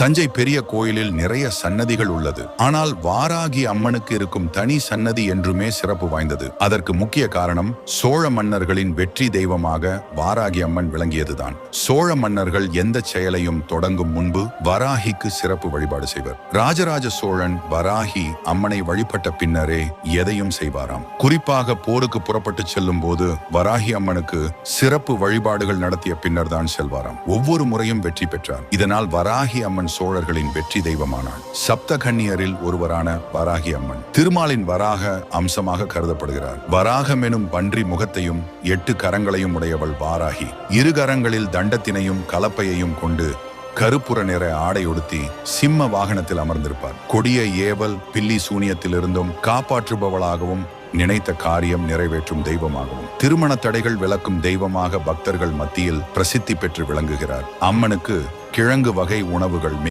தஞ்சை பெரிய கோயிலில் நிறைய சன்னதிகள் உள்ளது. ஆனால் வாராகி அம்மனுக்கு இருக்கும் தனி சன்னதி என்றுமே சிறப்பு வாய்ந்தது. அதற்கு முக்கிய காரணம் சோழ மன்னர்களின் வெற்றி தெய்வமாக வாராகி அம்மன் விளங்கியதுதான். சோழ மன்னர்கள் எந்த செயலையும் தொடங்கும் முன்பு வராகிக்கு சிறப்பு வழிபாடு செய்வர். ராஜராஜ சோழன் வராகி அம்மனை வழிபட்ட பின்னரே எதையும் செய்வாராம். குறிப்பாக போருக்கு புறப்பட்டு செல்லும் போது வராகி அம்மனுக்கு சிறப்பு வழிபாடுகள் நடத்திய பின்னர் தான் செல்வாராம். ஒவ்வொரு முறையும் வெற்றி பெற்றார். இதனால் வராகி அம்மன் சோழர்களின் வெற்றி தெய்வமானாள் சப்தகன்னியரில் ஒருவரான வராகி அம்மன் திருமாலின் வராக அம்சமாக கருதப்படுகிறார். வராகம் எனும் பன்றி முகத்தையும் எட்டு கரங்களையும் உடையவள் வாராகி இரு கரங்களில் தண்டத்தினையும் கலப்பையையும் கொண்டு கருப்புற நிற ஆடை உடுத்தி சிம்ம வாகனத்தில் அமர்ந்திருப்பார். கொடிய ஏவல் பில்லி சூனியத்திலிருந்தும் காப்பாற்றுபவளாகவும் நினைத்த காரியம் நிறைவேற்றும் தெய்வமாகவும். திருமண தடைகள் விளக்கும் தெய்வமாக பக்தர்கள் மத்தியில் பிரசித்தி பெற்று விளங்குகிறார். அம்மனுக்கு கிழங்கு வகை உணவுகள்